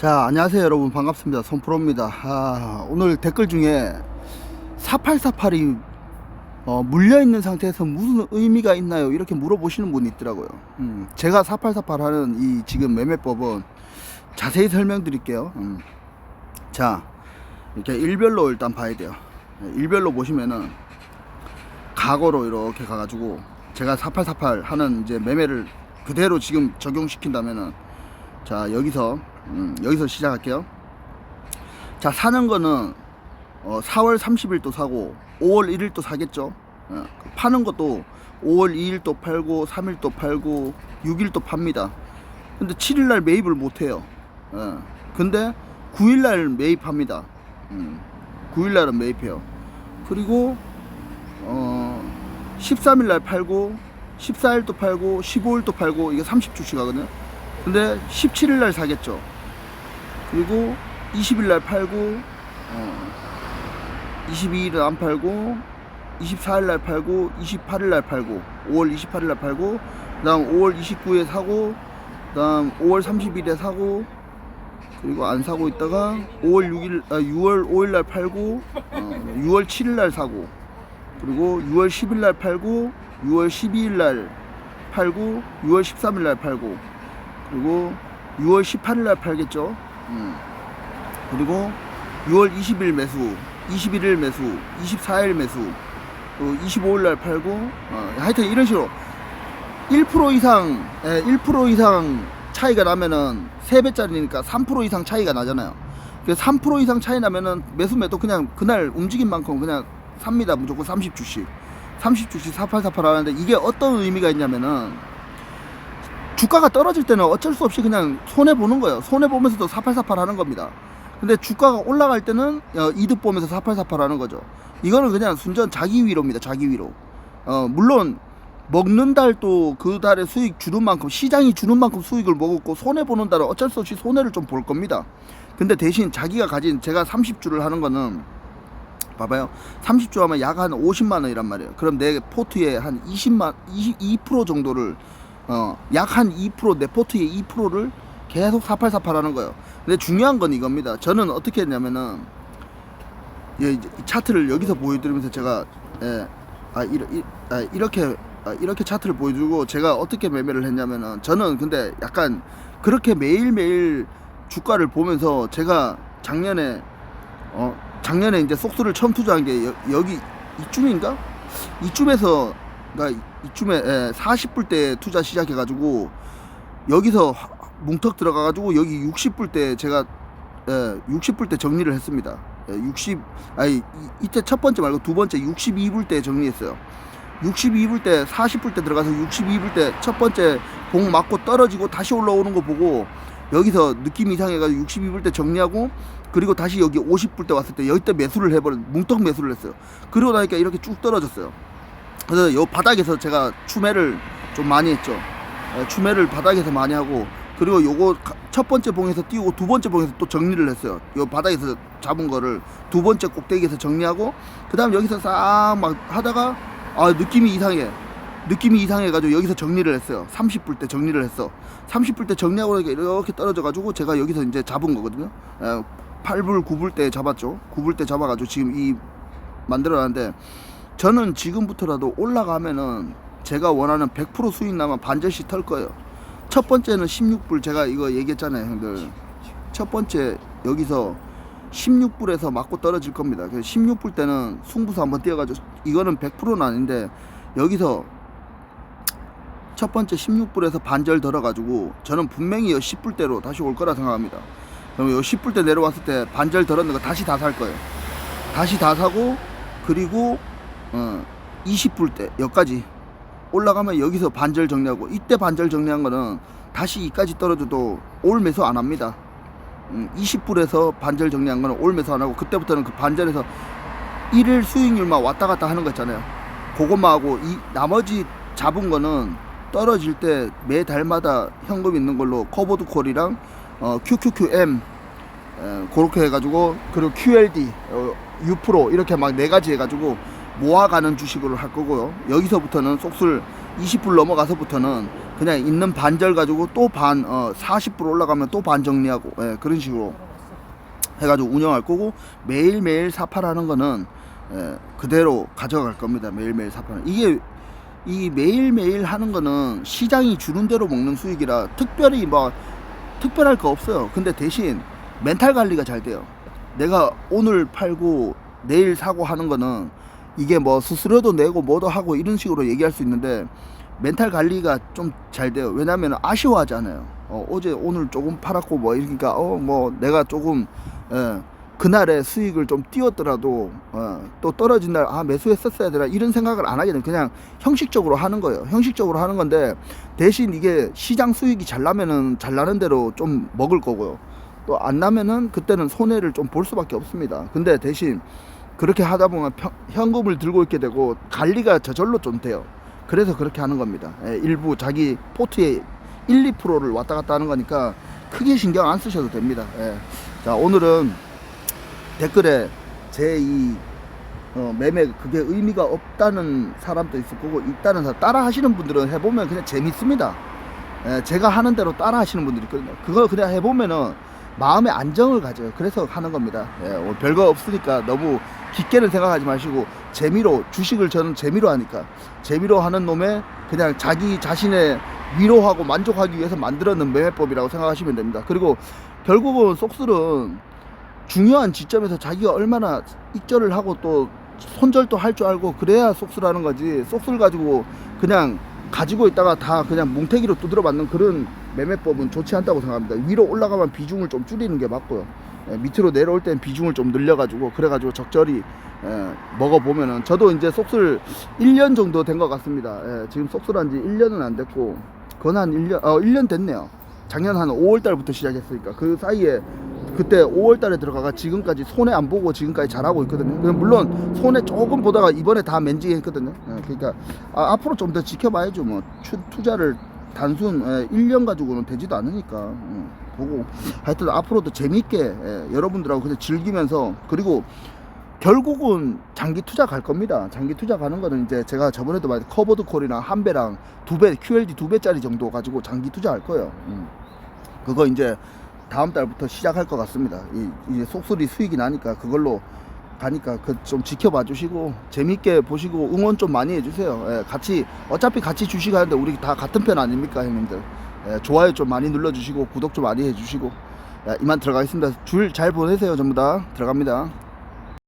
자, 안녕하세요, 여러분. 반갑습니다. 손프로입니다. 아, 오늘 댓글 중에 4848이 어, 물려있는 상태에서 무슨 의미가 있나요? 이렇게 물어보시는 분이 있더라고요. 음, 제가 4848 하는 이 지금 매매법은 자세히 설명드릴게요. 음. 자, 이렇게 일별로 일단 봐야 돼요. 네, 일별로 보시면은 과거로 이렇게 가가지고 제가 4848 하는 이제 매매를 그대로 지금 적용시킨다면은 자 여기서 음, 여기서 시작할게요. 자 사는 거는 어, 4월 30일도 사고 5월 1일도 사겠죠. 어, 파는 것도 5월 2일도 팔고 3일도 팔고 6일도 팝니다. 근데 7일 날 매입을 못 해요. 어, 근데 9일 날 매입합니다. 음, 9일 날은 매입해요. 그리고 어, 13일 날 팔고 14일도 팔고 15일도 팔고 이게 30주씩 하거든요. 근데 17일 날 사겠죠. 그리고 20일 날 팔고 어, 22일은 안 팔고 24일 날 팔고 28일 날 팔고 5월 28일 날 팔고 그다음 5월 29일에 사고 그다음 5월 30일에 사고 그리고 안 사고 있다가 5월 6일 아 6월 5일 날 팔고 어, 6월 7일 날 사고 그리고 6월 10일 날 팔고 6월 12일 날 팔고 6월 13일 날 팔고 그리고 6월 18일 날 팔겠죠. 음. 그리고 6월 20일 매수, 21일 매수, 24일 매수, 또 25일 날 팔고 어, 하여튼 이런 식으로 1% 이상 예, 1% 이상 차이가 나면은 3배짜리니까 3% 이상 차이가 나잖아요. 그래서 3% 이상 차이 나면은 매수 매도 그냥 그날 움직인 만큼 그냥 삽니다. 무조건 30주씩. 30주씩 4848 하는데 이게 어떤 의미가 있냐면은 주가가 떨어질 때는 어쩔 수 없이 그냥 손해 보는 거예요. 손해 보면서도 4848 하는 겁니다. 근데 주가가 올라갈 때는 어, 이득 보면서 4848 하는 거죠. 이거는 그냥 순전 자기 위로입니다. 자기 위로. 어, 물론 먹는 달 또 그 달에 수익 주는 만큼 시장이 주는 만큼 수익을 먹었고 손해 보는 달은 어쩔 수 없이 손해를 좀 볼 겁니다. 근데 대신 자기가 가진 제가 30주를 하는 거는 봐봐요. 30주 하면 약 한 50만 원이란 말이에요. 그럼 내 포트에 한 20만 22% 정도를 어, 약 한 2%내 포트의 2%를 계속 4848 하는 거예요. 근데 중요한 건 이겁니다. 저는 어떻게 했냐면은 예, 차트를 여기서 보여드리면서 제가 예, 아, 이러, 이, 아, 이렇게 아, 이렇게 차트를 보여주고 제가 어떻게 매매를 했냐면은 저는 근데 약간 그렇게 매일매일 주가를 보면서 제가 작년에 어 작년에 이제 속수를 처음 투자한 게 여, 여기 이쯤인가? 이쯤에서 그러니까 이쯤에 예, 40불 때 투자 시작해 가지고 여기서 하- 뭉턱 들어가 가지고 여기 60불 때 제가 예, 60불 때 정리를 했습니다. 예, 60 아니 이- 이때 첫 번째 말고 두 번째 62불 때 정리했어요. 62불 때 40불 때 들어가서 62불 때 첫 번째 봉 맞고 떨어지고 다시 올라오는 거 보고 여기서 느낌 이상해가지고 62불 때 정리하고 그리고 다시 여기 50불 때 왔을 때 여기 때 매수를 해버린 뭉떡 매수를 했어요. 그러고 나니까 이렇게 쭉 떨어졌어요. 그래서 요 바닥에서 제가 추매를 좀 많이 했죠. 예, 추매를 바닥에서 많이 하고 그리고 요거 가- 첫 번째 봉에서 띄우고 두 번째 봉에서 또 정리를 했어요. 요 바닥에서 잡은 거를 두 번째 꼭대기에서 정리하고 그다음 여기서 싹 막 하다가 아 느낌이 이상해. 느낌이 이상해가지고 여기서 정리를 했어요. 30불 때 정리를 했어. 30불 때 정리하고 이렇게 떨어져가지고 제가 여기서 이제 잡은 거거든요. 에, 8불, 9불 때 잡았죠. 9불 때 잡아가지고 지금 이 만들어놨는데 저는 지금부터라도 올라가면은 제가 원하는 100% 수익 나면 반절씩 털 거예요. 첫 번째는 16불 제가 이거 얘기했잖아요, 형들. 첫 번째 여기서 16불에서 맞고 떨어질 겁니다. 그래서 16불 때는 승부수 한번 띄어가지고 이거는 100%는 아닌데 여기서 첫 번째 16불에서 반절 덜어가지고 저는 분명히 요 10불 대로 다시 올 거라 생각합니다. 그럼 요 10불 대 내려왔을 때 반절 덜었는 거 다시 다 살 거예요. 다시 다 사고 그리고 어 20불대 여기까지 올라가면 여기서 반절 정리하고 이때 반절 정리한 거는 다시 이까지 떨어져도 올 매수 안 합니다. 음, 20불에서 반절 정리한 거는 올 매수 안 하고 그때부터는 그 반절에서 일일 수익률만 왔다 갔다 하는 거 있잖아요. 그것만 하고 이 나머지 잡은 거는 떨어질 때 매 달마다 현금 있는 걸로 커버드 콜이랑 어, QQQM 에, 그렇게 해가지고 그리고 QLD 어, U 이렇게 막 네 가지 해가지고 모아가는 주식으로 할 거고요. 여기서부터는 속술 20불 넘어가서부터는 그냥 있는 반절 가지고 또 반 어, 40% 올라가면 또 반 정리하고 예, 그런 식으로 해가지고 운영할 거고 매일매일 사파라는 거는 예, 그대로 가져갈 겁니다. 매일매일 사파는 이게 이 매일매일 하는 거는 시장이 주는 대로 먹는 수익이라 특별히 뭐 특별할 거 없어요. 근데 대신 멘탈 관리가 잘 돼요. 내가 오늘 팔고 내일 사고 하는 거는 이게 뭐 수수료도 내고 뭐도 하고 이런 식으로 얘기할 수 있는데 멘탈 관리가 좀 잘 돼요. 왜냐면 아쉬워하잖아요. 어, 어제 오늘 조금 팔았고 뭐 이러니까 어 뭐 내가 조금 예, 그날의 수익을 좀 띄웠더라도 어, 또 떨어진 날 아 매수했었어야 되나 이런 생각을 안 하게 돼요. 그냥 형식적으로 하는 거예요. 형식적으로 하는 건데 대신 이게 시장 수익이 잘 나면은 잘 나는 대로 좀 먹을 거고요. 또 안 나면은 그때는 손해를 좀 볼 수밖에 없습니다. 근데 대신 그렇게 하다 보면 평- 현금을 들고 있게 되고 관리가 저절로 좀 돼요. 그래서 그렇게 하는 겁니다. 예, 일부 자기 포트에 1, 2%를 왔다 갔다 하는 거니까 크게 신경 안 쓰셔도 됩니다. 예. 자, 오늘은 댓글에 제이 어, 매매 그게 의미가 없다는 사람도 있을 거고 있다는 사람 따라 하시는 분들은 해보면 그냥 재밌습니다. 예, 제가 하는 대로 따라 하시는 분들이 있거든요. 그걸 그냥 해보면은 마음의 안정을 가져요. 그래서 하는 겁니다. 예, 뭐 별거 없으니까 너무 깊게는 생각하지 마시고 재미로 주식을 저는 재미로 하니까 재미로 하는 놈에 그냥 자기 자신의 위로하고 만족하기 위해서 만들어낸 매매법이라고 생각하시면 됩니다. 그리고 결국은 속술은 중요한 지점에서 자기가 얼마나 익절을 하고 또 손절도 할 줄 알고 그래야 속술하는 거지 속술 가지고 그냥 가지고 있다가 다 그냥 뭉태기로 두드려 맞는 그런 매매법은 좋지 않다고 생각합니다. 위로 올라가면 비중을 좀 줄이는 게 맞고요. 예, 밑으로 내려올 땐 비중을 좀 늘려가지고 그래가지고 적절히 예, 먹어보면은 저도 이제 속술 1년 정도 된 것 같습니다. 예, 지금 속술한 지 1년은 안 됐고 그건 한 1년 어 1년 됐네요. 작년 한 5월 달부터 시작했으니까 그 사이에 그때 5월 달에 들어가가 지금까지 손해 안 보고 지금까지 잘하고 있거든요. 물론 손해 조금 보다가 이번에 다 맨지게 했거든요. 예, 그러니까 아, 앞으로 좀 더 지켜봐야죠. 뭐 추- 투자를 단순 예, 1년 가지고는 되지도 않으니까 음, 보고 하여튼 앞으로도 재밌게 예, 여러분들하고 그냥 즐기면서 그리고 결국은 장기 투자 갈 겁니다. 장기 투자 가는 거는 이제 제가 저번에도 말했 커버드 콜이랑 한 배랑 두 배, QLD 두 배짜리 정도 가지고 장기 투자 할 거예요. 음. 그거 이제 다음 달부터 시작할 것 같습니다. 이, 이제 속수리 수익이 나니까 그걸로 가니까 그 좀 지켜봐 주시고 재밌게 보시고 응원 좀 많이 해주세요. 예, 같이 어차피 같이 주식하는데 우리 다 같은 편 아닙니까 형님들? 예, 좋아요 좀 많이 눌러주시고 구독 좀 많이 해주시고 예, 이만 들어가겠습니다. 줄 잘 보내세요 전부 다 들어갑니다.